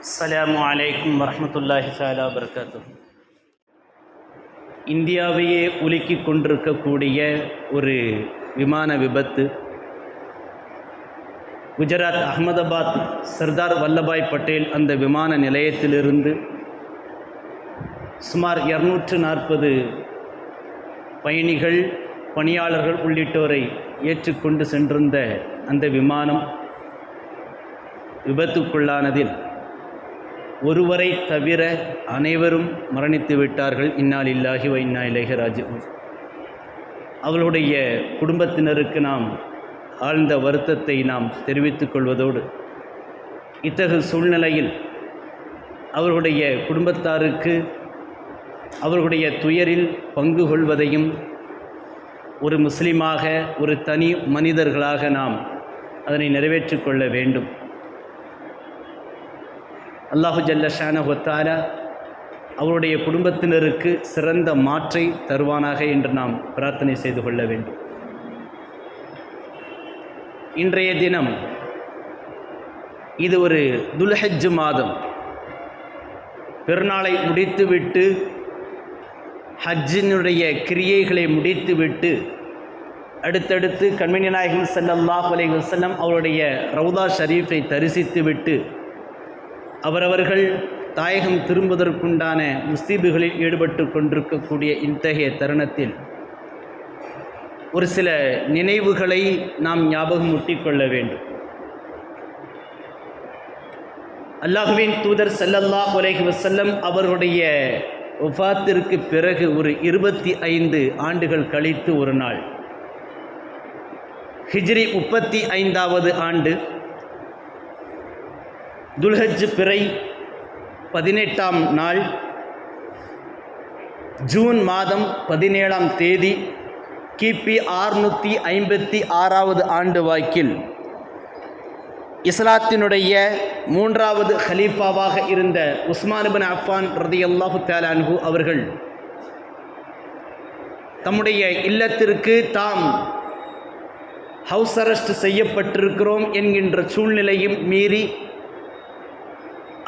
அஸ்லாம் வலைக்கம் வரமத்துல்லாஹி சாலா வபரகாத்துஹு இந்தியாவையே உலுக்கி கொண்டிருக்கக்கூடிய ஒரு விமான விபத்து. குஜராத் அகமதாபாத் சர்தார் வல்லபாய் பட்டேல் அந்த விமான நிலையத்திலிருந்து சுமார் இரநூற்று நாற்பது பயணிகள் பணியாளர்கள் உள்ளிட்டோரை ஏற்றுக்கொண்டு சென்றிருந்த அந்த விமானம் விபத்துக்குள்ளானதில் ஒருவரை தவிர அனைவரும் மரணித்து விட்டார்கள். இன்னால் இல்லாஹி வ இன்னா அவளுடைய குடும்பத்தினருக்கு நாம் ஆழ்ந்த வருத்தத்தை நாம் தெரிவித்துக் கொள்வதோடு இத்தகு சூழ்நிலையில் அவர்களுடைய குடும்பத்தாருக்கு அவர்களுடைய துயரில் பங்கு கொள்வதையும் ஒரு முஸ்லீமாக ஒரு தனி மனிதர்களாக நாம் அதனை நிறைவேற்றிக்கொள்ள வேண்டும். அல்லாஹு ஜல்லஷான ஒத்தாரா அவருடைய குடும்பத்தினருக்கு சிறந்த மாற்றை தருவானாக என்று நாம் பிரார்த்தனை செய்து கொள்ள வேண்டும். இன்றைய தினம் இது ஒரு துல்ஹஜ் மாதம். பெருநாளை முடித்துவிட்டு ஹஜ்ஜினுடைய கிரியைகளை முடித்துவிட்டு அடுத்தடுத்து கண்மணி நாயகம் செல்லல்லா அலைஹி வஸல்லம் அவருடைய ரவுதா ஷரீஃபை தரிசித்துவிட்டு அவரவர்கள் தாயகம் திரும்புவதற்குண்டான முஸ்தீபுகளில் ஈடுபட்டு கொண்டிருக்கக்கூடிய இத்தகைய தருணத்தில் ஒரு சில நினைவுகளை நாம் ஞாபகம் கொள்ள வேண்டும். அல்லாஹுவின் தூதர் ஸல்லல்லாஹு உலகி வசல்லம் அவருடைய ஒஃபாத்திற்கு பிறகு ஒரு இருபத்தி ஐந்து ஆண்டுகள் கழித்து ஒரு நாள். ஹிஜ்ரி முப்பத்தி ஐந்தாவது ஆண்டு. துல்ஹஜ் பிறை பதினெட்டாம் நாள் ஜூன் மாதம் பதினேழாம் தேதி கிபி ஆறுநூற்றி ஐம்பத்தி ஆறாவது ஆண்டு வாக்கில். இஸ்லாத்தினுடைய மூன்றாவது ஹலீஃபாவாக இருந்த உஸ்மானுபின் அஃபான் ரதியல்லாஹு தாலான்ஹு அவர்கள் தம்முடைய இல்லத்திற்கு தாம் ஹவுஸ் அரெஸ்ட் செய்யப்பட்டிருக்கிறோம் என்கின்ற சூழ்நிலையும் மீறி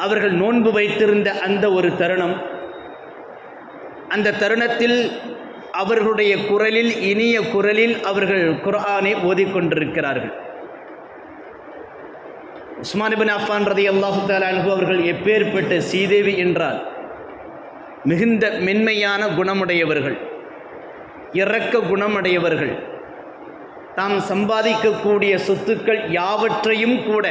அவர்கள் நோன்பு வைத்திருந்த அந்த ஒரு தருணம். அந்த தருணத்தில் அவர்களுடைய குரலில் இனிய குரலில் அவர்கள் குரானை ஓதிக்கொண்டிருக்கிறார்கள். உஸ்மானிபின் அஃபான் ரதி அல்லாஹு தாலான்ஹு அவர்கள் எப்பேற்பட்ட சீதேவி என்றால் மிகுந்த மென்மையான குணமுடையவர்கள் இறக்க குணமுடையவர்கள். தாம் சம்பாதிக்கக்கூடிய சொத்துக்கள் யாவற்றையும் கூட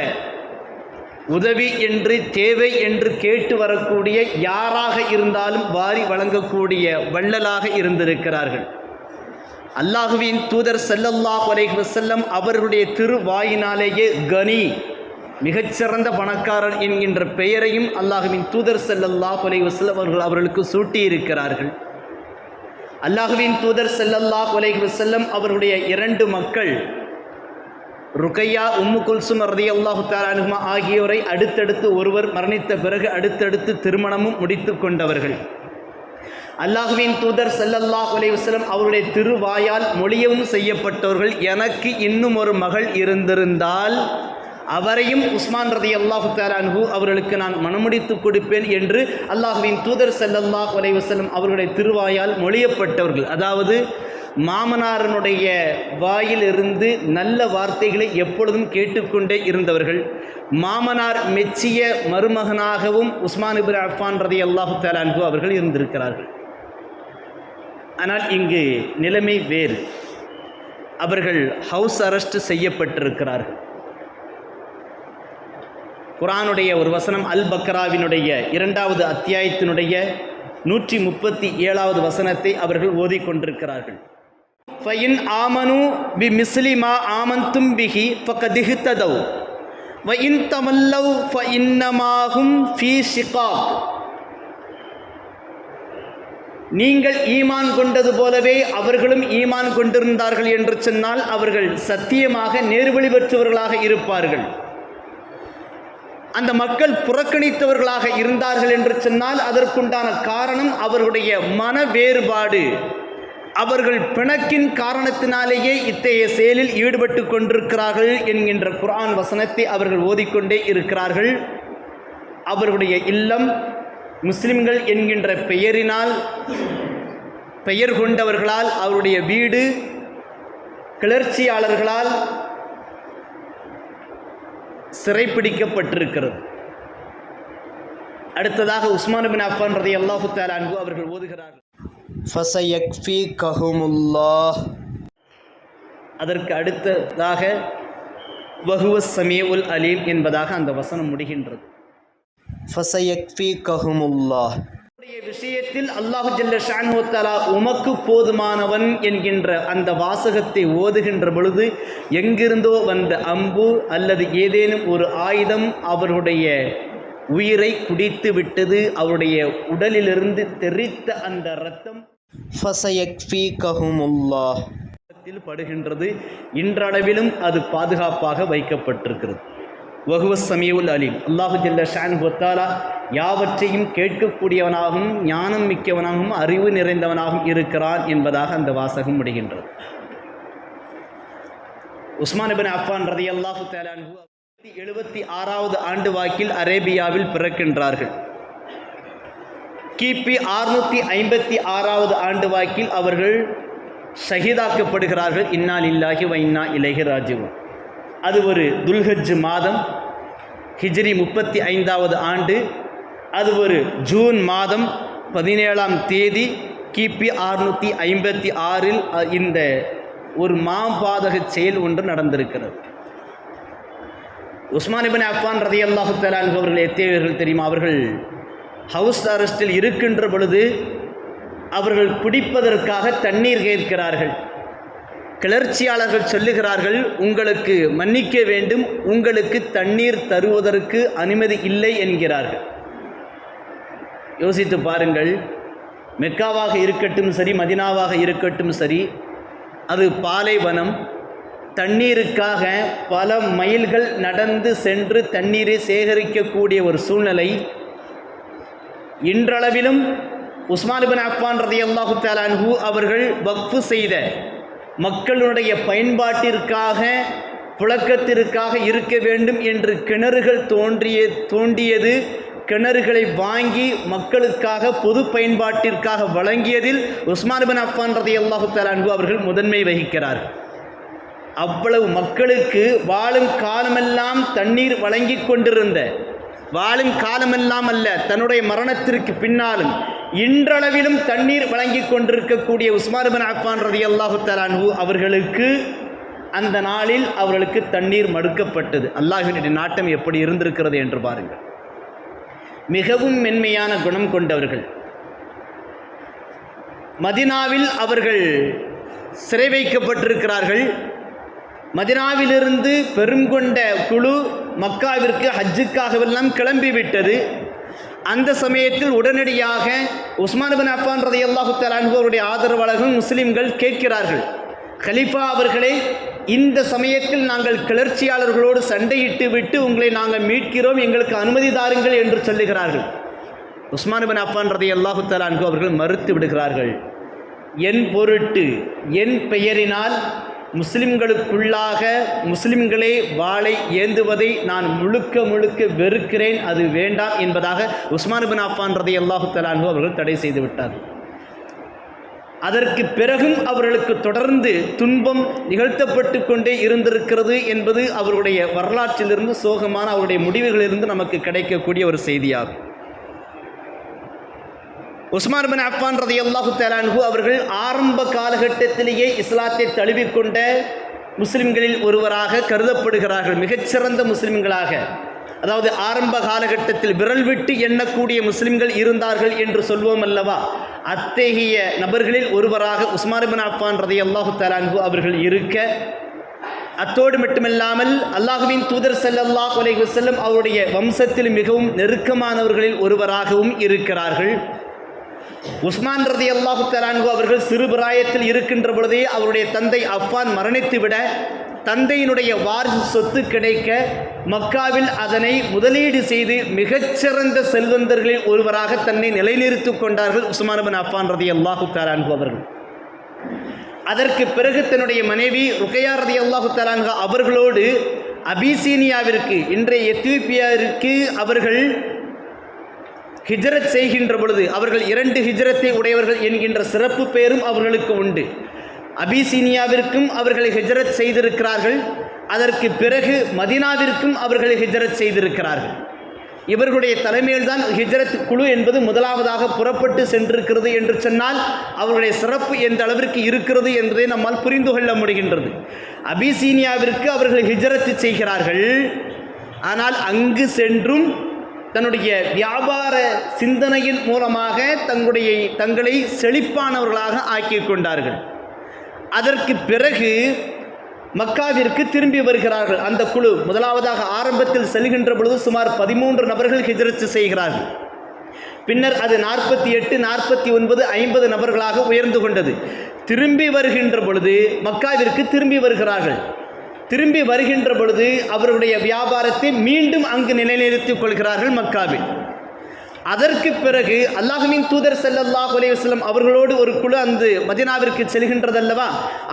உதவி என்று தேவை என்று கேட்டு வரக்கூடிய யாராக இருந்தாலும் வாரி வழங்கக்கூடிய வள்ளலாக இருந்திருக்கிறார்கள். அல்லாஹுவின் தூதர் ஸல்லல்லாஹு அலைஹி வஸல்லம் அவர்களுடைய திருவாயினாலேயே கனி மிகச்சிறந்த பணக்காரர் என்கின்ற பெயரையும் அல்லாஹுவின் தூதர் செல்லல்லாஹ் அலைஹி அவர்கள் அவர்களுக்கு சூட்டியிருக்கிறார்கள். அல்லாஹுவின் தூதர் செல்லல்லாஹ் அலைஹி வஸல்லம் அவருடைய இரண்டு மக்கள் ருக்கையா உம்மு குல்சும் ரதி அல்லாஹு தாலானுமா ஆகியோரை அடுத்தடுத்து ஒருவர் மரணித்த பிறகு அடுத்தடுத்து திருமணமும் முடித்து கொண்டவர்கள். அல்லாஹுவின் தூதர் சல்லல்லா அலைஹி அவருடைய திருவாயால் மொழியவும் செய்யப்பட்டவர்கள். எனக்கு இன்னும் ஒரு மகள் இருந்திருந்தால் அவரையும் உஸ்மான் ரதி அல்லாஹு தாலான்ஹு அவர்களுக்கு நான் மனமுடித்து கொடுப்பேன் என்று அல்லாஹுவின் தூதர் ஸல்லல்லாஹு அலைஹி அவர்களுடைய திருவாயால் மொழியப்பட்டவர்கள். அதாவது மாமனாரனுடைய வாயிலிருந்து நல்ல வார்த்தைகளை எப்பொழுதும் கேட்டுக்கொண்டே இருந்தவர்கள் மாமனார் மெச்சிய மருமகனாகவும் உஸ்மான் இபின் அஃபான் ரதி அல்லாஹு தாலான்ஹு அவர்கள் இருந்திருக்கிறார்கள். ஆனால் இங்கு நிலைமை வேறு. அவர்கள் ஹவுஸ் அரெஸ்ட் செய்யப்பட்டிருக்கிறார்கள். குரானுடைய ஒரு வசனம் அல் பக்ராவினுடைய இரண்டாவது அத்தியாயத்தினுடைய நூற்றி முப்பத்தி ஏழாவது வசனத்தை அவர்கள் ஓதிக்கொண்டிருக்கிறார்கள். ஃபயின் ஆமனு பி மிஸ்லிமா ஆமந்தும் பிஹி ஃபகதிஹ்ததவ் வயின் தமல்லவ் ஃப இன்னமாகும் ஃபீ ஷிகாக் நீங்கள் ஈமான் கொண்டது போலவே அவர்களும் ஈமான் கொண்டிருந்தார்கள் என்று சொன்னால் அவர்கள் சத்தியமாக நேர்வழி பெற்றவர்களாக இருப்பார்கள். அந்த மக்கள் புறக்கணித்தவர்களாக இருந்தார்கள் என்று சொன்னால் அதற்குண்டான காரணம் அவர்களுடைய மன வேறுபாடு அவர்கள் பிணக்கின் காரணத்தினாலேயே இத்தகைய செயலில் ஈடுபட்டு கொண்டிருக்கிறார்கள் என்கின்ற குரான் வசனத்தை அவர்கள் ஓதிக்கொண்டே இருக்கிறார்கள். அவர்களுடைய இல்லம் முஸ்லிம்கள் என்கின்ற பெயரினால் பெயர் கொண்டவர்களால் அவருடைய வீடு கிளர்ச்சியாளர்களால் சிறைப்பிடிக்கப்பட்டிருக்கிறது. அடுத்ததாக உஸ்மான் பின் அஃபான் ரதி அல்லாஹு அன்பு அவர்கள் ஓதுகிறார்கள். ஃபசயக்ஃபி கஹுமுல்லாஹ் அதற்கு அடுத்ததாக வஹுவ சமீஉல் அலீம் என்பதாக அந்த வசனம் முடிகின்றது. ஃபசயக்ஃபி கஹுமுல்லாஹ் விஷயத்தில் அல்லாஹு ஜல்ல ஷான்ஹு உமக்கு போதுமானவன் என்கின்ற அந்த வாசகத்தை ஓதுகின்ற பொழுது எங்கிருந்தோ வந்த அம்பு அல்லது ஏதேனும் ஒரு ஆயுதம் அவருடைய உயிரை குடித்து விட்டது அவருடைய உடலிலிருந்து தெரித்த அந்த இரத்தம் ஃபசயக்ஃபீகஹுமுல்லாஹ். படுகின்றது. இன்றளவிலும் அது பாதுகாப்பாக வைக்கப்பட்டிருக்கிறது. வகுவ சமீவுல் அலீம். அல்லாஹு ஜல்ல ஷான் ஹொத்தாலா யாவற்றையும் கேட்கக்கூடியவனாகவும் ஞானம் மிக்கவனாகவும் அறிவு நிறைந்தவனாகவும் இருக்கிறான் என்பதாக அந்த வாசகம் முடிகின்றது. உஸ்மான் பின் அஃபான் ரதி அல்லாஹு எழுபத்தி ஆறாவது ஆண்டு வாக்கில் அரேபியாவில் பிறக்கின்றார்கள். கிபி அறுநூற்றி ஐம்பத்தி ஆறாவது ஆண்டு வாக்கில் அவர்கள் ஷஹீதாக்கப்படுகிறார்கள். இன்னால் இல்லாஹி வைன்னா இலகி ராஜுவும் அது ஒரு துல்ஹஜ் மாதம் ஹிஜ்ரி முப்பத்தி ஐந்தாவது ஆண்டு. அது ஒரு ஜூன் மாதம் பதினேழாம் தேதி கிபி அறுநூற்றி ஐம்பத்தி ஆறில் இந்த ஒரு மாபாதக செயல் ஒன்று நடந்திருக்கிறது. உஸ்மானிபன் அஃபான் ரதி அல்லாஹு தலான் அவர்கள் எத்தேவர்கள் தெரியுமா? அவர்கள் ஹவுஸ் அரெஸ்டில் இருக்கின்ற பொழுது அவர்கள் குடிப்பதற்காக தண்ணீர் கேட்கிறார்கள். கிளர்ச்சியாளர்கள் சொல்லுகிறார்கள் உங்களுக்கு மன்னிக்க வேண்டும் உங்களுக்கு தண்ணீர் தருவதற்கு அனுமதி இல்லை என்கிறார்கள். யோசித்து பாருங்கள் மெக்காவாக இருக்கட்டும் சரி மதினாவாக இருக்கட்டும் சரி அது பாலைவனம். தண்ணீருக்காக பல மைல்கள் நடந்து சென்று தண்ணீரை சேகரிக்கக்கூடிய ஒரு சூழ்நிலை இன்றளவிலும் உஸ்மான் பின் அஃபான் ரதி அல்லாஹு தாலான்ஹு அவர்கள் வக்ஃபு செய்த மக்களுடைய பயன்பாட்டிற்காக புழக்கத்திற்காக இருக்க வேண்டும் என்று கிணறுகள் தோன்றிய தோண்டியது கிணறுகளை வாங்கி மக்களுக்காக பொது பயன்பாட்டிற்காக வழங்கியதில் உஸ்மான் பின் அஃபான் ரதி அல்லாஹு தாலான்ஹு அவர்கள் முதன்மை வகிக்கிறார். அவ்வளவு மக்களுக்கு வாழும் காலமெல்லாம் தண்ணீர் வழங்கி கொண்டிருந்த வாழும் காலமெல்லாம் அல்ல தன்னுடைய மரணத்திற்கு பின்னாலும் இன்றளவிலும் தண்ணீர் வழங்கி கொண்டிருக்கக்கூடிய உஸ்மான் பின் அஃபான் ரதி அல்லாஹு தலான்ஹூ அவர்களுக்கு அந்த நாளில் அவர்களுக்கு தண்ணீர் மடுக்கப்பட்டது. அல்லாஹினுடைய நாட்டம் எப்படி இருந்திருக்கிறது என்று பாருங்கள். மிகவும் மென்மையான குணம் கொண்டவர்கள். மதினாவில் அவர்கள் சிறை வைக்கப்பட்டிருக்கிறார்கள். மதினாவிலிருந்து பெருங்கொண்ட குழு மக்காவிற்கு ஹஜ்ஜுக்காகவெல்லாம் கிளம்பிவிட்டது. அந்த சமயத்தில் உடனடியாக உஸ்மான் பின் அஃபான் ரதி அல்லாஹு அவருடைய ஆதரவாளர்கள் முஸ்லிம்கள் கேட்கிறார்கள். கலிஃபா அவர்களே இந்த சமயத்தில் நாங்கள் கிளர்ச்சியாளர்களோடு சண்டையிட்டு விட்டு உங்களை நாங்கள் மீட்கிறோம் எங்களுக்கு அனுமதி தாருங்கள் என்று சொல்லுகிறார்கள். உஸ்மான் பின் அஃபான் ரதி அல்லாஹு தலான்கு அவர்கள் மறுத்து விடுகிறார்கள். என் பொருட்டு என் பெயரினால் முஸ்லிம்களுக்குள்ளாக முஸ்லிம்களே வாளை ஏந்துவதை நான் முழுக்க முழுக்க வெறுக்கிறேன். அது வேண்டாம் என்பதாக உஸ்மான் பின் அஃபான் ரதை அல்லாஹு தலான்கு அவர்கள் தடை செய்து விட்டார்கள். அதற்கு பிறகும் அவர்களுக்கு தொடர்ந்து துன்பம் நிகழ்த்தப்பட்டு கொண்டே இருந்திருக்கிறது என்பது அவருடைய வரலாற்றிலிருந்து சோகமான அவருடைய முடிவுகளிலிருந்து நமக்கு கிடைக்கக்கூடிய ஒரு செய்தியாகும். உஸ்மான் பின் அஃபான் ரதி அல்லாஹு தலான்ஹு அவர்கள் ஆரம்ப காலகட்டத்திலேயே இஸ்லாத்தை தழுவிக்கொண்ட முஸ்லிம்களில் ஒருவராக கருதப்படுகிறார்கள் மிகச்சிறந்த முஸ்லிம்களாக. அதாவது ஆரம்ப காலகட்டத்தில் விரல் விட்டு எண்ணக்கூடிய முஸ்லிம்கள் இருந்தார்கள் என்று சொல்வோம் அல்லவா? அத்தகைய நபர்களில் ஒருவராக உஸ்மான் பின் அஃபான் ரதி அல்லாஹு தலான்ஹு அவர்கள் இருக்க அத்தோடு மட்டுமல்லாமல் அல்லாஹுவின் தூதர் செல்லல்லா கொலை செல்லும் அவருடைய வம்சத்தில் மிகவும் நெருக்கமானவர்களில் ஒருவராகவும் இருக்கிறார்கள். உஸ்மான் ரதி அல்லாஹு தலான்கு அவர்கள் சிறு பிராயத்தில் இருக்கின்ற பொழுதே அவருடைய தந்தை அஃபான் மரணித்துவிட தந்தையினுடைய வாரிசு சொத்து கிடைக்க மக்காவில் அதனை முதலீடு செய்து மிகச்சிறந்த செல்வந்தர்களில் ஒருவராக தன்னை நிலைநிறுத்திக் கொண்டார்கள் உஸ்மானபின் அஃபான் ரதி அல்லாஹு தலான்கு அவர்கள். அதற்கு பிறகு தன்னுடைய மனைவி ருக்கையா ரதி அல்லாஹு தலான்ஹா அவர்களோடு அபிசீனியாவிற்கு இன்றைய எத்தியோப்பியாவிற்கு அவர்கள் ஹிஜரத் செய்கின்ற பொழுது அவர்கள் இரண்டு ஹிஜரத்தை உடையவர்கள் என்கின்ற சிறப்பு பெயரும் அவர்களுக்கு உண்டு. அபிசீனியாவிற்கும் அவர்கள் ஹிஜரத் செய்திருக்கிறார்கள். அதற்கு பிறகு மதினாவிற்கும் அவர்கள் ஹிஜரத் செய்திருக்கிறார்கள். இவர்களுடைய தலைமையில்தான் ஹிஜரத் குழு என்பது முதலாவதாக புறப்பட்டு சென்றிருக்கிறது என்று சொன்னால் அவர்களுடைய சிறப்பு எந்த அளவிற்கு இருக்கிறது என்பதை நம்மால் புரிந்து கொள்ள முடிகின்றது. அபிசீனியாவிற்கு அவர்கள் ஹிஜரத்து செய்கிறார்கள். ஆனால் அங்கு சென்றும் தன்னுடைய வியாபார சிந்தனையின் மூலமாக தங்களுடைய தங்களை செழிப்பானவர்களாக ஆக்கி கொண்டார்கள். அதற்கு பிறகு மக்காவிற்கு திரும்பி வருகிறார்கள். அந்த குழு முதலாவதாக ஆரம்பத்தில் செல்கின்ற பொழுது சுமார் பதிமூன்று நபர்கள் ஹிஜரத்து செய்கிறார்கள். பின்னர் அது நாற்பத்தி எட்டு நாற்பத்தி ஒன்பது ஐம்பது நபர்களாக உயர்ந்து கொண்டது. திரும்பி வருகின்ற பொழுது மக்காவிற்கு திரும்பி வருகிறார்கள். திரும்பி வருகின்ற பொழுது அவருடைய வியாபாரத்தை மீண்டும் அங்கு நிலைநிறுத்திக் கொள்கிறார்கள் மக்காவில். அதற்கு பிறகு அல்லாஹுவின் தூதர் செல்லல்லாஹ் அலைஹி அவர்களோடு ஒரு குழு அந்த மதினாவிற்கு செல்கின்றதல்லவா?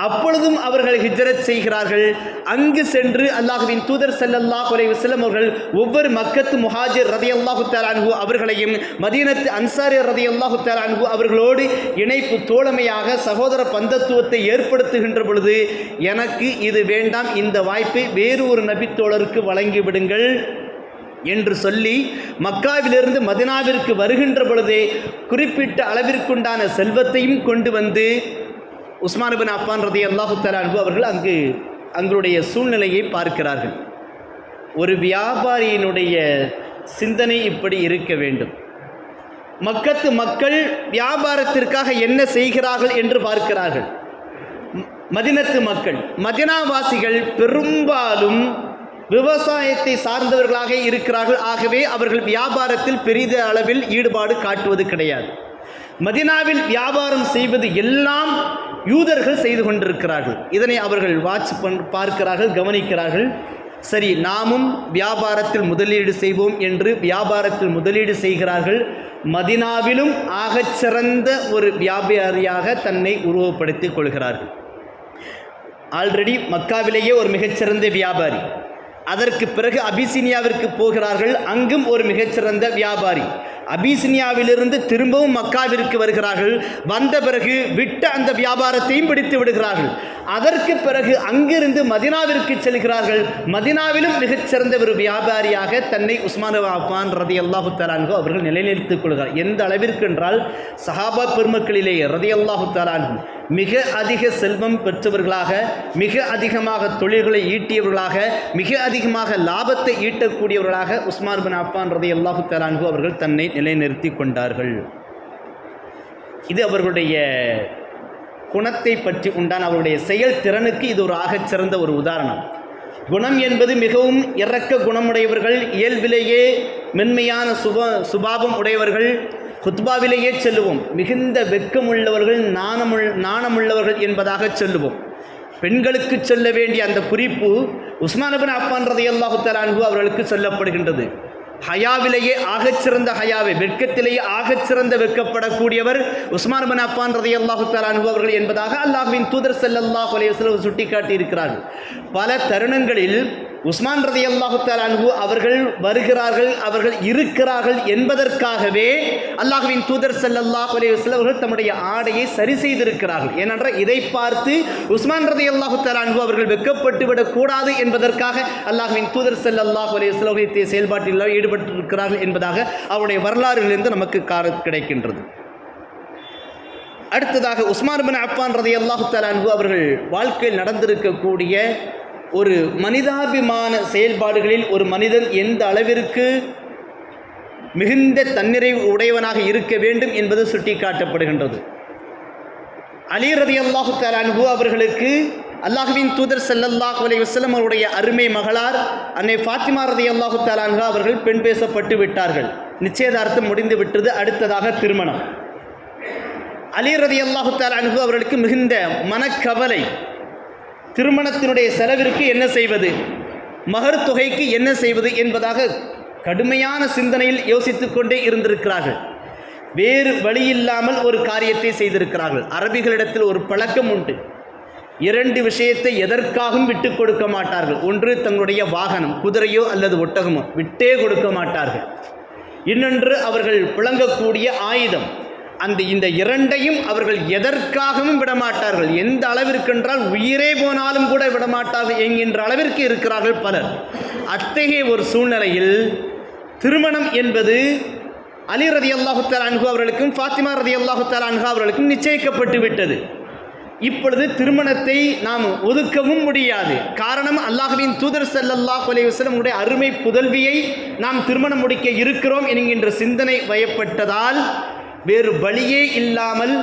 அப்பொழுதும் அவர்கள் ஹிஜரத் செய்கிறார்கள். அங்கு சென்று அல்லாஹுவின் தூதர் ஸல்லல்லாஹு அலைஹி அவர்கள் ஒவ்வொரு மக்கத்து முஹாஜிர் ரதி அல்லாஹு அன்ஹு அவர்களையும் மதீனத்து அன்சாரி ரதி அல்லாஹு அன்ஹு அவர்களோடு இணைப்பு தோழமையாக சகோதர பந்தத்துவத்தை ஏற்படுத்துகின்ற பொழுது எனக்கு இது வேண்டாம். இந்த வாய்ப்பை வேறு ஒரு நபித்தோழருக்கு வழங்கிவிடுங்கள். என்று சொல்லி மக்காவிலிருந்து மதினாவிற்கு வருகின்ற பொழுதே குறிப்பிட்ட அளவிற்குண்டான செல்வத்தையும் கொண்டு வந்து உஸ்மானுபின் அப்பான் ரதி அல்லாஹு தலான்பு அவர்கள் அங்கு அங்களுடைய சூழ்நிலையை பார்க்கிறார்கள். ஒரு வியாபாரியினுடைய சிந்தனை இப்படி இருக்க வேண்டும். மக்கத்து மக்கள் வியாபாரத்திற்காக என்ன செய்கிறார்கள் என்று பார்க்கிறார்கள். மதினத்து மக்கள் மதினாவாசிகள் பெரும்பாலும் விவசாயத்தை சார்ந்தவர்களாக இருக்கிறார்கள். ஆகவே அவர்கள் வியாபாரத்தில் பெரித அளவில் ஈடுபாடு காட்டுவது கிடையாது. மதினாவில் வியாபாரம் செய்வது எல்லாம் யூதர்கள் செய்து கொண்டிருக்கிறார்கள். இதனை அவர்கள் வாட்ச் பண் பார்க்கிறார்கள் கவனிக்கிறார்கள். சரி நாமும் வியாபாரத்தில் முதலீடு செய்வோம் என்று வியாபாரத்தில் முதலீடு செய்கிறார்கள். மதினாவிலும் ஆகச் சிறந்த ஒரு வியாபாரியாக தன்னை உருவப்படுத்திக் கொள்கிறார்கள். ஆல்ரெடி மக்காவிலேயே ஒரு மிகச்சிறந்த வியாபாரி. அதற்கு பிறகு அபிசீனியாவிற்கு போகிறார்கள். அங்கும் ஒரு மிகச்சிறந்த வியாபாரி. அபிசினியாவிலிருந்து திரும்பவும் மக்காவிற்கு வருகிறார்கள். வந்த பிறகு விட்ட அந்த வியாபாரத்தையும் பிடித்து விடுகிறார்கள். அதற்கு பிறகு அங்கிருந்து மதினாவிற்கு செல்கிறார்கள். மதினாவிலும் மிகச்சிறந்த ஒரு வியாபாரியாக தன்னை உஸ்மான் அஃபான் ரதி அல்லாஹு தலான்கோ அவர்கள் நிலைநிறுத்திக் கொள்கிறார். எந்த அளவிற்கு என்றால் சஹாபா பெருமக்களிலேயே ரதி அல்லாஹு தலான்கு மிக அதிக செல்வம் பெற்றவர்களாக மிக அதிகமாக தொழில்களை ஈட்டியவர்களாக மிக அதிகமாக லாபத்தை ஈட்டக்கூடியவர்களாக உஸ்மான் பின் அப்பான் ரதி அல்லாஹு தலான்கு அவர்கள் தன்னை நிலைநிறுத்தி கொண்டார்கள். இது அவர்களுடைய குணத்தை பற்றி உண்டான அவருடைய செயல் திறனுக்கு இது ஒரு ஆகச் சிறந்த ஒரு உதாரணம். குணம் என்பது மிகவும் இறக்க குணமுடையவர்கள் இயல்பிலேயே மென்மையான சுப சுபாவம் உடையவர்கள் குத்பாவிலேயே சொல்லுவோம். மிகுந்த வெட்கமுள்ளவர்கள் நாணமுள் நாணமுள்ளவர்கள் என்பதாக சொல்லுவோம். பெண்களுக்கு சொல்ல வேண்டிய அந்த குறிப்பு உஸ்மானபின் அப்பான் ரதி அல்லாஹு தலான்ஹு அவர்களுக்கு சொல்லப்படுகின்றது. ஹயாவிலேயே ஆகச்சிறந்த ஹயாவை வெட்கத்திலேயே ஆகச்சிறந்த வெட்கப்படக்கூடியவர் உஸ்மான் பின் அப்பான் ரதி அல்லாஹு தலான்ஹு அவர்கள் என்பதாக அல்லாஹ்வின் தூதர் செல்லல்லாஹ் அலைய சுட்டி சுட்டிக்காட்டி இருக்கிறார்கள் பல தருணங்களில் உஸ்மான் ரதி அல்லாஹு அவர்கள் வருகிறார்கள் அவர்கள் இருக்கிறார்கள் என்பதற்காகவே அல்லாஹ்வின் தூதர் செல்லல்லாஹ் அலையுஸ்ல அவர்கள் தம்முடைய ஆடையை சரி செய்திருக்கிறார்கள். ஏனென்றால் இதை பார்த்து உஸ்மான் ரதி அல்லாஹு தலான்ஹு அவர்கள் வெட்கப்பட்டு விடக்கூடாது என்பதற்காக அல்லாஹ்வின் தூதர் செல்லல்லாஹ் அலையுஸ்ல வஸல்லம் அவர்கள் செயல்பாட்டில் ஈடுபட்டிருக்கிறார்கள் என்பதாக அவருடைய வரலாறுகளிலிருந்து நமக்கு கார கிடைக்கின்றது. அடுத்ததாக உஸ்மான் பின் அப்பான் ரதி அல்லாஹு தலான்ஹு அவர்கள் வாழ்க்கையில் நடந்திருக்கக்கூடிய ஒரு மனிதாபிமான செயல்பாடுகளில் ஒரு மனிதன் எந்த அளவிற்கு மிகுந்த தன்னிறைவு உடையவனாக இருக்க வேண்டும் என்பது சுட்டிக்காட்டப்படுகின்றது. அலி ரதி அல்லாஹு தலான்ஹு அவர்களுக்கு அல்லாஹுவின் தூதர் செல்லல்லாஹ் அலி வஸல்லம் அவருடைய அருமை மகளார் அன்னை ஃபாத்திமா ரதி அல்லாஹு தலான்ஹா அவர்கள் பெண் பேசப்பட்டு விட்டார்கள். நிச்சயதார்த்தம் முடிந்து விட்டது. அடுத்ததாக திருமணம். அலி ரதி அல்லாஹு தலான்ஹு அவர்களுக்கு மிகுந்த மனக்கவலை திருமணத்தினுடைய செலவிற்கு என்ன செய்வது? மகர் தொகைக்கு என்ன செய்வது என்பதாக கடுமையான சிந்தனையில் யோசித்துக் கொண்டே இருந்திருக்கிறார்கள். வேறு வழியில்லாமல் ஒரு காரியத்தை செய்திருக்கிறார்கள். அரபிகளிடத்தில் ஒரு பழக்கம் உண்டு. இரண்டு விஷயத்தை எதற்காகவும் விட்டு கொடுக்க மாட்டார்கள். ஒன்று தங்களுடைய வாகனம் குதிரையோ அல்லது ஒட்டகமோ விட்டே கொடுக்க மாட்டார்கள். இன்னொன்று அவர்கள் புழங்கக்கூடிய ஆயுதம். அந்த இந்த இரண்டையும் அவர்கள் எதற்காகவும் விடமாட்டார்கள்? எந்த அளவிற்கென்றால் உயிரே போனாலும் கூட விடமாட்டார்கள் என்கின்ற அளவிற்கு இருக்கிறார்கள் பலர். அத்தகைய ஒரு சூழ்நிலையில் திருமணம் என்பது அலி ரதி அல்லாஹுத்தால் அன்ஹு அவர்களுக்கும் ஃபாத்திமா ரதி அல்லாஹுத்தால் அன்ஹு அவர்களுக்கும் நிச்சயிக்கப்பட்டு விட்டது. இப்பொழுது திருமணத்தை நாம் ஒதுக்கவும் முடியாது. காரணம் அல்லாஹுவின் தூதர் ஸல்லல்லாஹு அலைஹி உடைய அருமை புதல்வியை நாம் திருமணம் முடிக்க இருக்கிறோம் என்கின்ற சிந்தனை வயப்பட்டதால் வேறு வழியே இல்லாமல்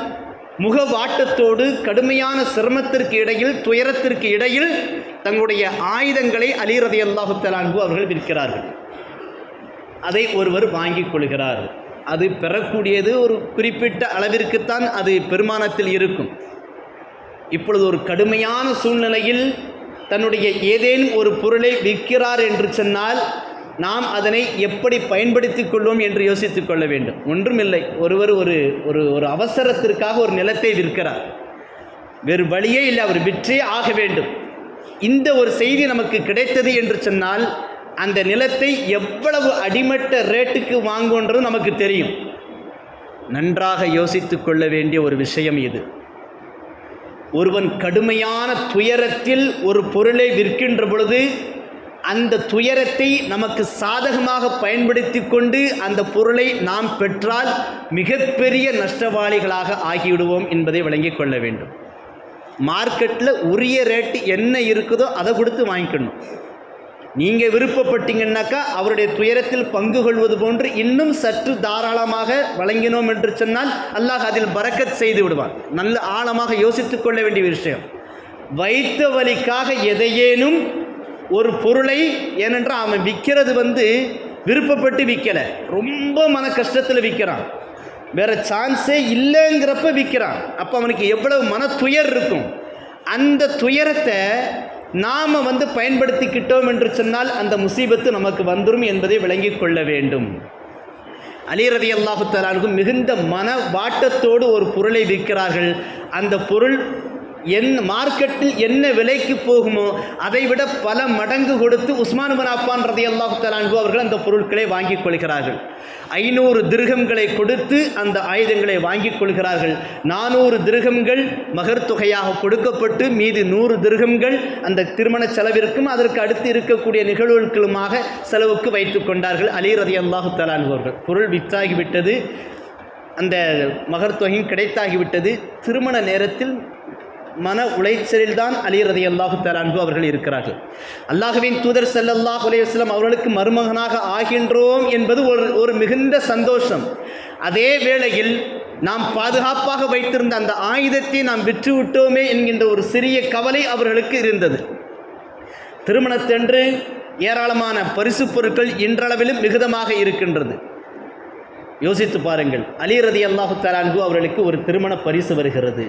முகவாட்டத்தோடு கடுமையான சிரமத்திற்கு இடையில் துயரத்திற்கு இடையில் தங்களுடைய ஆயுதங்களை அலிரதை அல்லாஹு தலான்பு அவர்கள் விற்கிறார்கள். அதை ஒருவர் வாங்கிக் கொள்கிறார். அது பெறக்கூடியது ஒரு குறிப்பிட்ட அளவிற்குத்தான் அது பெருமானத்தில் இருக்கும். இப்பொழுது ஒரு கடுமையான சூழ்நிலையில் தன்னுடைய ஏதேனும் ஒரு பொருளை விற்கிறார் என்று சொன்னால் நாம் அதனை எப்படி பயன்படுத்திக் கொள்வோம் என்று யோசித்துக் கொள்ள வேண்டும். ஒன்றுமில்லை. ஒருவர் ஒரு ஒரு ஒரு அவசரத்திற்காக ஒரு நிலத்தை விற்கிறார். வேறு வழியே இல்லை. அவர் விற்றே ஆக வேண்டும். இந்த ஒரு செய்தி நமக்கு கிடைத்தது என்று சொன்னால் அந்த நிலத்தை எவ்வளவு அடிமட்ட ரேட்டுக்கு வாங்குன்றது நமக்கு தெரியும். நன்றாக யோசித்துக் கொள்ள வேண்டிய ஒரு விஷயம் இது. ஒருவன் கடுமையான துயரத்தில் ஒரு பொருளை விற்கின்ற பொழுது அந்த துயரத்தை நமக்கு சாதகமாக பயன்படுத்தி கொண்டு அந்த பொருளை நாம் பெற்றால் மிகப்பெரிய நஷ்டவாளிகளாக ஆகிவிடுவோம் என்பதை விளங்கிக் கொள்ள வேண்டும். மார்க்கெட்டில் உரிய ரேட்டு என்ன இருக்குதோ அதை கொடுத்து வாங்கிக்கணும். நீங்கள் விருப்பப்பட்டீங்கன்னாக்கா அவருடைய துயரத்தில் பங்கு கொள்வது போன்று இன்னும் சற்று தாராளமாக வழங்கினோம் என்று சொன்னால் அல்லாஹ் அதில் பறக்கத் செய்து விடுவான். நல்ல ஆழமாக யோசித்துக் கொள்ள வேண்டிய விஷயம். வைத்த வழிக்காக எதையேனும் ஒரு பொருளை ஏனென்றால் அவன் விற்கிறது வந்து விருப்பப்பட்டு விற்கலை. ரொம்ப மன கஷ்டத்தில் விற்கிறான். வேற சான்ஸே இல்லைங்கிறப்ப விற்கிறான். அப்போ அவனுக்கு எவ்வளவு மன துயர் இருக்கும். அந்த துயரத்தை நாம் வந்து பயன்படுத்திக்கிட்டோம் என்று சொன்னால் அந்த முசீபத்து நமக்கு வந்துடும் என்பதை விளங்கிக் கொள்ள வேண்டும். அலிரதி அல்லாஹு தலானுக்கும் மிகுந்த மன வாட்டத்தோடு ஒரு பொருளை விற்கிறார்கள். அந்த பொருள் என் மார்க்கெட்டில் என்ன விலைக்கு போகுமோ அதை விட பல மடங்கு கொடுத்து உஸ்மான் பின் அப்பான் ரதி அல்லாஹு அவர்கள் அந்த பொருட்களை வாங்கிக் கொள்கிறார்கள். ஐநூறு திருகங்களை கொடுத்து அந்த ஆயுதங்களை வாங்கிக் கொள்கிறார்கள். நானூறு திருகங்கள் மகர் தொகையாக கொடுக்கப்பட்டு மீது நூறு திருகங்கள் அந்த திருமண செலவிற்கும் அதற்கு அடுத்து இருக்கக்கூடிய நிகழ்வுகளுமாக செலவுக்கு வைத்து கொண்டார்கள். அலி ரதி அல்லாஹு தலான்கு அவர்கள். பொருள் விற்றாகிவிட்டது. அந்த மகர் தொகையும் கிடைத்தாகிவிட்டது. திருமண நேரத்தில் மன உளைச்சலில் தான் அலி ரதி அல்லாஹு தலான்பு அவர்கள் இருக்கிறார்கள். அல்லாஹுவின் தூதர் செல்லல்லாஹ் அலைஹி அவர்களுக்கு மருமகனாக ஆகின்றோம் என்பது ஒரு ஒரு மிகுந்த சந்தோஷம். அதே வேளையில் நாம் பாதுகாப்பாக வைத்திருந்த அந்த ஆயுதத்தை நாம் விற்றுவிட்டோமே என்கின்ற ஒரு சிறிய கவலை அவர்களுக்கு இருந்தது. திருமணத்தன்று ஏராளமான பரிசு பொருட்கள் இன்றளவிலும் மிகுதமாக இருக்கின்றது. யோசித்து பாருங்கள் அலி ரதி அல்லாஹு தலான்பு அவர்களுக்கு ஒரு திருமண பரிசு வருகிறது.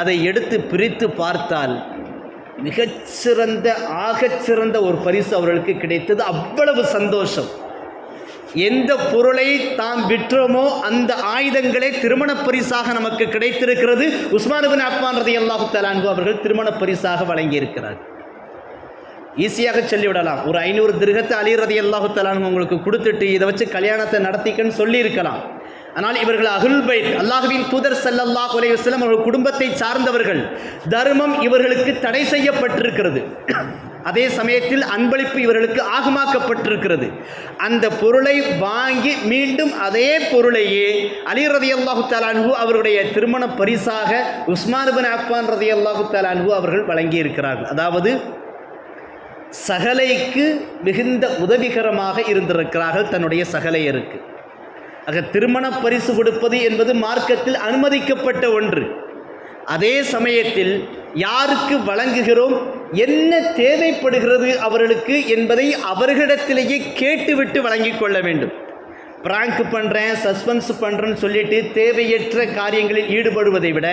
அதை எடுத்து பிரித்து பார்த்தால் மிகச்சிறந்த ஆகச்சிறந்த ஒரு பரிசு அவர்களுக்கு கிடைத்தது. அவ்வளவு சந்தோஷம். எந்த பொருளை தாம் விற்றோமோ அந்த ஆயுதங்களே திருமண பரிசாக நமக்கு கிடைத்திருக்கிறது. உஸ்மானுபின் பின் ரதி அல்லாஹு தலான்கு அவர்கள் திருமண பரிசாக வழங்கியிருக்கிறார். ஈஸியாக சொல்லிவிடலாம். ஒரு ஐநூறு திருகத்தை அலி ரதி அல்லாஹு தலான்கு உங்களுக்கு கொடுத்துட்டு இதை வச்சு கல்யாணத்தை நடத்திக்கன்னு சொல்லியிருக்கலாம். ஆனால் இவர்கள் அகுல் பைத் அல்லாஹுவின் தூதர் ஸல்லல்லாஹு அலைஹி அவர்கள் குடும்பத்தை சார்ந்தவர்கள். தர்மம் இவர்களுக்கு தடை செய்யப்பட்டிருக்கிறது. அதே சமயத்தில் அன்பளிப்பு இவர்களுக்கு ஆகமாக்கப்பட்டிருக்கிறது. அந்த பொருளை வாங்கி மீண்டும் அதே பொருளையே அலி ரதி அல்லாஹு தலான்ஹு அவருடைய திருமண பரிசாக உஸ்மான் பின் அஃபான் ரதி அல்லாஹு தலான்ஹு அவர்கள் வழங்கியிருக்கிறார்கள். அதாவது சகலைக்கு மிகுந்த உதவிகரமாக இருந்திருக்கிறார்கள் தன்னுடைய சகலையருக்கு. ஆக திருமண பரிசு கொடுப்பது என்பது மார்க்கத்தில் அனுமதிக்கப்பட்ட ஒன்று. அதே சமயத்தில் யாருக்கு வழங்குகிறோம் என்ன தேவைப்படுகிறது அவர்களுக்கு என்பதை அவர்களிடத்திலேயே கேட்டுவிட்டு வழங்கி கொள்ள வேண்டும். பிராங்க் பண்ணுறேன் சஸ்பென்ஸ் பண்ணுறேன்னு சொல்லிட்டு தேவையற்ற காரியங்களில் ஈடுபடுவதை விட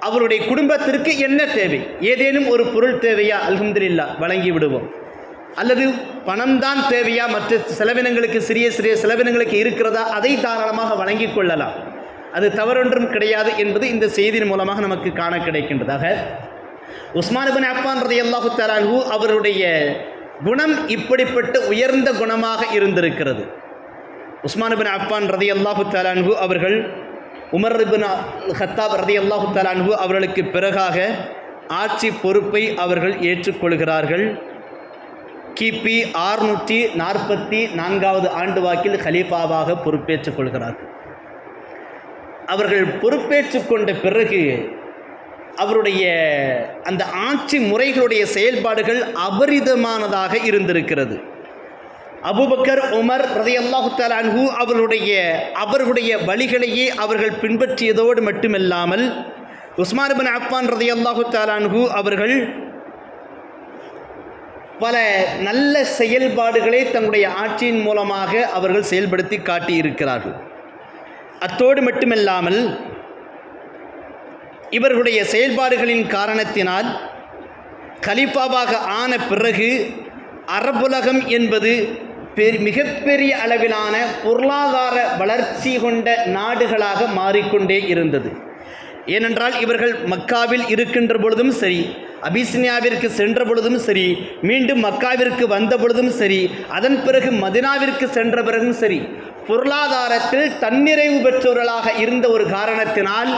அவருடைய குடும்பத்திற்கு என்ன தேவை? ஏதேனும் ஒரு பொருள் தேவையா? அலமதுல்லா வழங்கி விடுவோம். அல்லது பணம் தான் தேவையா? மற்ற செலவினங்களுக்கு சிறிய சிறிய செலவினங்களுக்கு இருக்கிறதா? அதை தாராளமாக வழங்கிக் கொள்ளலாம். அது தவறொன்றும் கிடையாது என்பது இந்த செய்தியின் மூலமாக நமக்கு காண கிடைக்கின்றதாக. உஸ்மானுபன் அப்பான்றது அப்பான் ரதி அல்லாஹு அவருடைய குணம் இப்படிப்பட்ட உயர்ந்த குணமாக இருந்திருக்கிறது. உஸ்மானுபின் அப்பான் ரதி அல்லாஹு தாலான்ஹு அவர்கள் உமர் பின் ஹத்தாப் ரதி அல்லாஹு தாலான்ஹு அவர்களுக்கு பிறகாக ஆட்சி பொறுப்பை அவர்கள் ஏற்றுக்கொள்கிறார்கள். கிபி ஆறுநூற்றி நாற்பத்தி நான்காவது ஆண்டு வாக்கில் ஹலீஃபாவாக பொறுப்பேற்றுக் கொள்கிறார்கள் அவர்கள் பொறுப்பேற்றுக் கொண்ட பிறகு அவருடைய அந்த ஆட்சி முறைகளுடைய செயல்பாடுகள் அபரிதமானதாக இருந்திருக்கிறது. அபுபக்கர் உமர் ரதையல்லாஹு அன்ஹு அவர்களுடைய அவர்களுடைய வழிகளையே அவர்கள் பின்பற்றியதோடு மட்டுமில்லாமல் உஸ்மான் பின் அஃபான் ரதையல்லாஹு அன்ஹு அவர்கள் பல நல்ல செயல்பாடுகளை தங்களுடைய ஆட்சியின் மூலமாக அவர்கள் செயல்படுத்தி காட்டியிருக்கிறார்கள். அத்தோடு மட்டுமல்லாமல் இவர்களுடைய செயல்பாடுகளின் காரணத்தினால் கலிஃபாவாக ஆன பிறகு அரபுலகம் என்பது பெரு மிகப்பெரிய அளவிலான பொருளாதார வளர்ச்சி கொண்ட நாடுகளாக மாறிக்கொண்டே இருந்தது. ஏனென்றால் இவர்கள் மக்காவில் இருக்கின்ற பொழுதும் சரி அபிசினியாவிற்கு சென்ற பொழுதும் சரி மீண்டும் மக்காவிற்கு வந்த பொழுதும் சரி அதன் பிறகு மதினாவிற்கு சென்ற பிறகும் சரி பொருளாதாரத்தில் தன்னிறைவு பெற்றவர்களாக இருந்த ஒரு காரணத்தினால்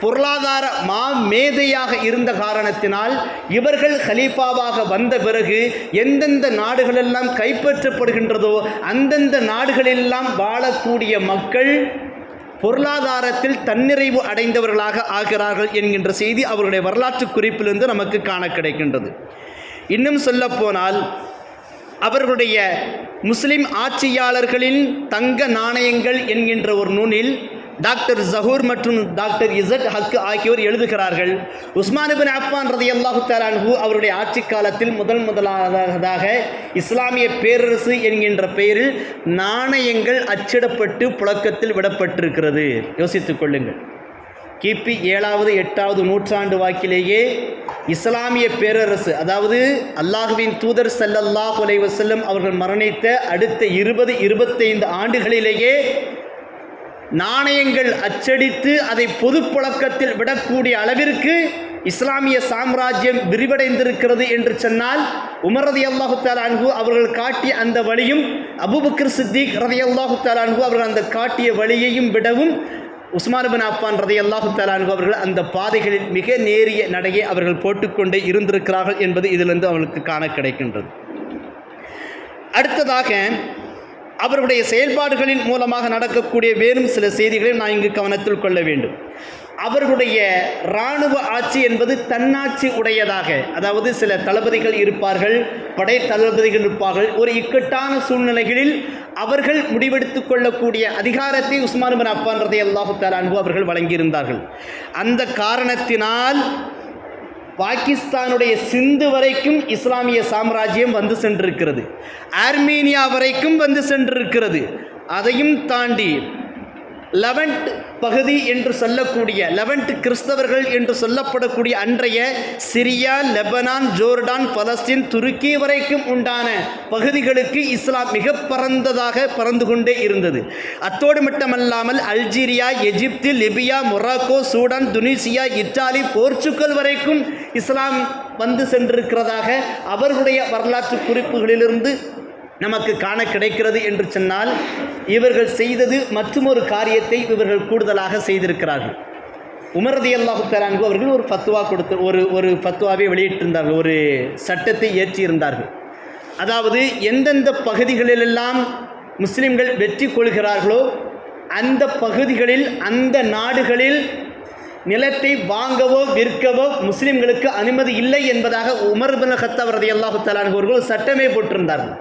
பொருளாதார மா மேதையாக இருந்த காரணத்தினால் இவர்கள் ஹலீஃபாவாக வந்த பிறகு எந்தெந்த நாடுகளெல்லாம் கைப்பற்றப்படுகின்றதோ அந்தந்த நாடுகளெல்லாம் வாழக்கூடிய மக்கள் பொருளாதாரத்தில் தன்னிறைவு அடைந்தவர்களாக ஆகிறார்கள் என்கின்ற செய்தி அவருடைய வரலாற்று குறிப்பிலிருந்து நமக்கு காண கிடைக்கின்றது. இன்னும் சொல்லப்போனால் அவர்களுடைய முஸ்லிம் ஆட்சியாளர்களின் தங்க நாணயங்கள் என்கின்ற ஒரு நூலில் டாக்டர் ஜஹூர் மற்றும் டாக்டர் இசட் ஹக்கு ஆகியோர் எழுதுகிறார்கள். உஸ்மானுபின் அஃபான் ரதி அல்லாஹு தாலான்ஹு அவருடைய ஆட்சி காலத்தில் முதல் முதலாவதாக இஸ்லாமிய பேரரசு என்கின்ற பெயரில் நாணயங்கள் அச்சிடப்பட்டு புழக்கத்தில் விடப்பட்டிருக்கிறது. யோசித்துக் கொள்ளுங்கள். கிபி ஏழாவது எட்டாவது நூற்றாண்டு வாக்கிலேயே இஸ்லாமிய பேரரசு அதாவது அல்லாஹுவின் தூதர் சல்லல்லாஹ் அலைவசல்லம் அவர்கள் மரணித்த அடுத்த இருபது இருபத்தைந்து ஆண்டுகளிலேயே நாணயங்கள் அச்சடித்து அதை பொது புழக்கத்தில் விடக்கூடிய அளவிற்கு இஸ்லாமிய சாம்ராஜ்யம் விரிவடைந்திருக்கிறது என்று சொன்னால் உமர் ரதி அல்லாஹு அன்பு அவர்கள் காட்டிய அந்த வழியும் அபுபக்கர் சித்திக் ரதி அல்லாஹு அன்பு அவர்கள் அந்த காட்டிய வழியையும் விடவும் உஸ்மான் பின் அப்பான் ரதி அல்லாஹு அன்பு அவர்கள் அந்த பாதைகளில் மிக நேரிய நடையை அவர்கள் போட்டுக்கொண்டே இருந்திருக்கிறார்கள் என்பது இதிலிருந்து அவர்களுக்கு காண கிடைக்கின்றது. அடுத்ததாக அவருடைய செயல்பாடுகளின் மூலமாக நடக்கக்கூடிய வேறும் சில செய்திகளை நான் இங்கு கவனத்தில் கொள்ள வேண்டும். அவர்களுடைய இராணுவ ஆட்சி என்பது தன்னாட்சி உடையதாக அதாவது சில தளபதிகள் இருப்பார்கள் படை தளபதிகள் இருப்பார்கள் ஒரு இக்கட்டான சூழ்நிலைகளில் அவர்கள் முடிவெடுத்து கொள்ளக்கூடிய அதிகாரத்தை உஸ்மான் பின் அப்பான் ரதை அல்லாஹு அன்பு அவர்கள் வழங்கியிருந்தார்கள். அந்த காரணத்தினால் பாகிஸ்தானுடைய சிந்து வரைக்கும் இஸ்லாமிய சாம்ராஜ்யம் வந்து சென்றிருக்கிறது. ஆர்மீனியா வரைக்கும் வந்து சென்றிருக்கிறது. அதையும் தாண்டி லெவன்ட் பகுதி என்று சொல்லக்கூடிய லெவன்ட் கிறிஸ்தவர்கள் என்று சொல்லப்படக்கூடிய அன்றைய சிரியா லெபனான் ஜோர்டான் பலஸ்தீன் துருக்கி வரைக்கும் உண்டான பகுதிகளுக்கு இஸ்லாம் மிக பறந்ததாக பறந்து கொண்டே இருந்தது. அத்தோடு மட்டுமல்லாமல் Algeria Egypt Libya Morocco Sudan Tunisia Italy Portugal வரைக்கும் இஸ்லாம் வந்து சென்றிருக்கிறதாக அவர்களுடைய வரலாற்று குறிப்புகளிலிருந்து நமக்கு காண கிடைக்கிறது என்று சொன்னால் இவர்கள் செய்தது மற்றொரு காரியத்தை இவர்கள் கூடுதலாக செய்திருக்கிறார்கள். உமரதி அல்லாஹு தலான்கு அவர்கள் ஒரு ஃபத்துவா கொடுத்து ஒரு ஒரு ஃபத்துவாவை வெளியிட்டிருந்தார்கள் ஒரு சட்டத்தை இயற்றியிருந்தார்கள் அதாவது எந்தெந்த பகுதிகளிலெல்லாம் முஸ்லிம்கள் வெற்றி கொள்கிறார்களோ அந்த பகுதிகளில் அந்த நாடுகளில் நிலத்தை வாங்கவோ விற்கவோ முஸ்லிம்களுக்கு அனுமதி இல்லை என்பதாக உமர் பின் ஹத்தவர் ரதி அல்லாஹு தலான்கு அவர்கள் சட்டமே போட்டிருந்தார்கள்.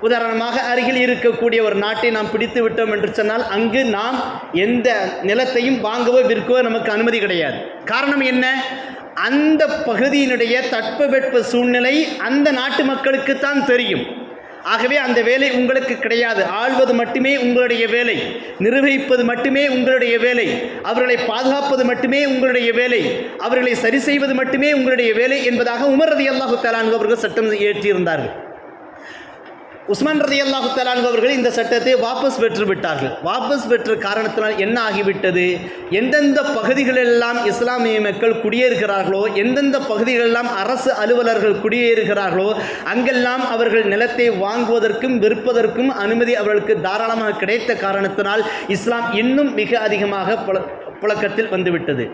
உதாரணமாக அருகில் இருக்கக்கூடிய ஒரு நாட்டை நாம் பிடித்து விட்டோம் என்று சொன்னால் அங்கு நாம் எந்த நிலத்தையும் வாங்கவோ விற்கவோ நமக்கு அனுமதி கிடையாது. காரணம் என்ன? அந்த பகுதியினுடைய தட்பவெட்ப சூழ்நிலை அந்த நாட்டு மக்களுக்குத்தான் தெரியும். ஆகவே அந்த வேலை உங்களுக்கு கிடையாது. ஆள்வது மட்டுமே உங்களுடைய வேலை. நிர்வகிப்பது மட்டுமே உங்களுடைய வேலை. அவர்களை பாதுகாப்பது மட்டுமே உங்களுடைய வேலை. அவர்களை சரி செய்வது மட்டுமே உங்களுடைய வேலை என்பதாக உமரதி அல்லாஹு தலான் அவர்கள் சட்டம் ஏற்றியிருந்தார்கள் உஸ்மான் ரதி அல்லாஹு தலான் அவர்கள் இந்த சட்டத்தை வாபஸ் பெற்று விட்டார்கள். வாபஸ் பெற்ற காரணத்தினால் என்ன ஆகிவிட்டது? எந்தெந்த பகுதிகளெல்லாம் இஸ்லாமிய மக்கள் குடியேறுகிறார்களோ எந்தெந்த பகுதிகளெல்லாம் அரசு அலுவலர்கள் குடியேறுகிறார்களோ அங்கெல்லாம் அவர்கள் நிலத்தை வாங்குவதற்கும் விற்பதற்கும் அனுமதி அவர்களுக்கு தாராளமாக கிடைத்த காரணத்தினால் இஸ்லாம் இன்னும் மிக அதிகமாக புல புழக்கத்தில் வந்துவிட்டது.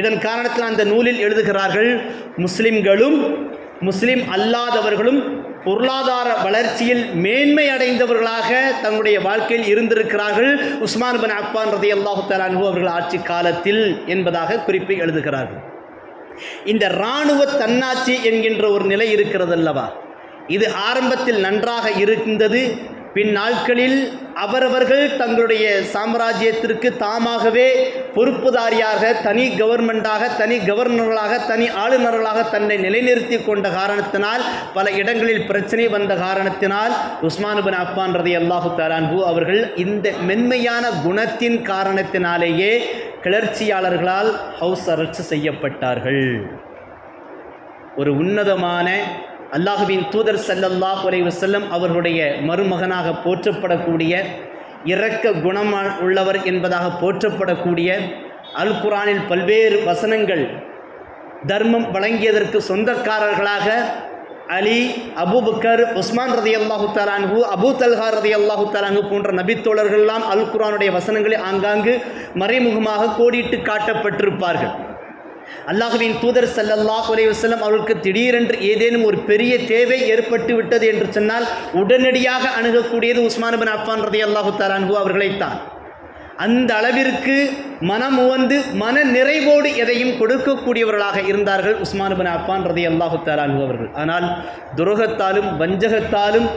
இதன் காரணத்தில் அந்த நூலில் எழுதுகிறார்கள் முஸ்லிம்களும் முஸ்லிம் அல்லாதவர்களும் பொருளாதார வளர்ச்சியில் மேன்மை அடைந்தவர்களாக தங்களுடைய வாழ்க்கையில் இருந்திருக்கிறார்கள். உஸ்மான் பின் அப்பான் ரதி அல்லாஹு தலானு அவர்கள் ஆட்சி காலத்தில் என்பதாக குறிப்பை எழுதுகிறார்கள். இந்த இராணுவ தன்னாட்சி என்கின்ற ஒரு நிலை இருக்கிறது அல்லவா? இது ஆரம்பத்தில் நன்றாக இருந்தது பின் நாட்களில் அவரவர்கள் தங்களுடைய சாம்ராஜ்யத்திற்கு தாமாகவே பொறுப்புதாரியாக தனி கவர்மெண்டாக தனி கவர்னர்களாக தனி ஆளுநர்களாக தன்னை நிலைநிறுத்தி கொண்ட காரணத்தினால் பல இடங்களில் பிரச்சனை வந்த காரணத்தினால் உஸ்மான் பின் அப்பான் ரதி அல்லாஹு தாலான்பு அவர்கள் இந்த மென்மையான குணத்தின் காரணத்தினாலேயே கிளர்ச்சியாளர்களால் ஹவுஸ் அரசு செய்யப்பட்டார்கள். ஒரு உன்னதமான அல்லாஹுவின் தூதர் சல்லல்லாஹ் உரைவு செல்லம் அவர்களுடைய மருமகனாக போற்றப்படக்கூடிய இரக்க குணம் உள்ளவர் என்பதாக போற்றப்படக்கூடிய அல் குரானில் பல்வேறு வசனங்கள் தர்மம் வழங்கியதற்கு சொந்தக்காரர்களாக அலி அபுபக்கர் உஸ்மான் ரதி அல்லாஹு தலான்ஹு அபு தல்ஹா ரதி அல்லாஹு தலான்ஹு போன்ற நபித்தோழர்கள்லாம் அல் குரானுடைய வசனங்களை ஆங்காங்கு மறைமுகமாக கோடிட்டு காட்டப்பட்டிருப்பார்கள். அல்லாஹுவின் தூதர் ஸல்லல்லாஹு அலைஹி அவர்களுக்கு திடீரென்று ஏதேனும் ஒரு பெரிய தேவை ஏற்பட்டு விட்டது என்று சொன்னால் உடனடியாக அணுகக்கூடியது உஸ்மான் பின் அஃபான் ரதி அல்லாஹு தலான்ஹு அவர்களைத்தான். அந்த அளவிற்கு மனம் உவந்து மன நிறைவோடு எதையும் கொடுக்கக்கூடியவர்களாக இருந்தார்கள் உஸ்மான் பின் அஃபான் ரதி அல்லாஹு தலான்ஹு அவர்கள். ஆனால் துரோகத்தாலும் வஞ்சகத்தாலும்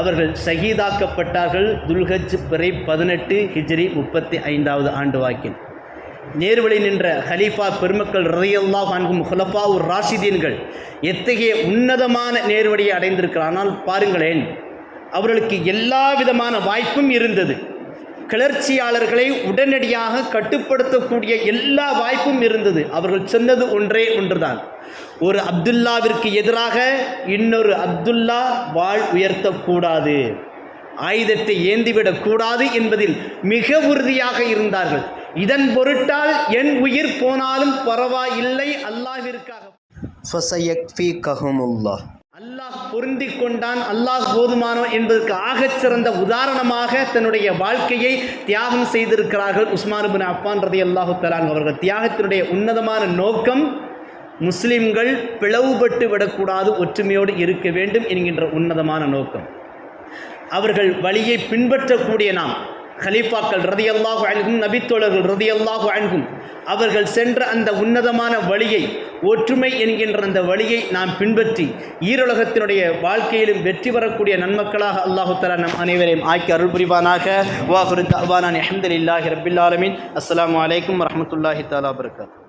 அவர்கள் ஷஹீதாக்கப்பட்டார்கள். துல்ஹஜ் பிறை பதினெட்டு ஹிஜ்ரி முப்பத்தி ஐந்தாவது ஆண்டு வாக்கில். நேர்வழி நின்ற ஹலீஃபா பெருமக்கள் ரதையல்லாஹ் அன்கும் ஹுலஃபா ஒரு ராஷிதீன்கள் எத்தகைய உன்னதமான நேர்வழியை அடைந்திருக்கிறார்? ஆனால் பாருங்களேன் அவர்களுக்கு எல்லா விதமான வாய்ப்பும் இருந்தது. கிளர்ச்சியாளர்களை உடனடியாக கட்டுப்படுத்தக்கூடிய எல்லா வாய்ப்பும் இருந்தது. அவர்கள் சொன்னது ஒன்றே ஒன்றுதான். ஒரு அப்துல்லாவிற்கு எதிராக இன்னொரு அப்துல்லா வாழ் உயர்த்தக்கூடாது. ஆயுதத்தை ஏந்திவிடக்கூடாது என்பதில் மிக உறுதியாக இருந்தார்கள். இதன் பொருட்டால் என் உயிர் போனாலும் பரவாயில்லை அல்லாஹ்விற்காக அல்லாஹ் பொருந்தி கொண்டான் அல்லாஹ் போதுமானவன் என்பதற்கு ஆகச் சிறந்த உதாரணமாக தன்னுடைய வாழ்க்கையை தியாகம் செய்திருக்கிறார்கள் உஸ்மான் பின் அப்பான் ரதி அல்லாஹு தலான் அவர்கள். தியாகத்தினுடைய உன்னதமான நோக்கம் முஸ்லிம்கள் பிளவுபட்டு விடக்கூடாது ஒற்றுமையோடு இருக்க வேண்டும் என்கின்ற உன்னதமான நோக்கம். அவர்கள் வழியை பின்பற்றக்கூடிய நாம் ஹலீஃபாக்கள் ரதியல்லாஹு அன்கும் நபித்தோழர்கள் ரதியல்லாஹு அன்கும் அவர்கள் சென்ற அந்த உன்னதமான வழியை ஒற்றுமை என்கின்ற அந்த வழியை நாம் பின்பற்றி ஈரோலகத்தினுடைய வாழ்க்கையிலும் வெற்றி பெறக்கூடிய நன்மக்களாக அல்லாஹு தலா நம் அனைவரையும் ஆக்கி அருள் புரிவானாக வாஹுரு தவானான் அஹமதுல்லாஹி ரபில் ஆலமின் அஸ்ஸலாமு அலைக்கும் வரமத்துல்லாஹி தாலா வரகாத்து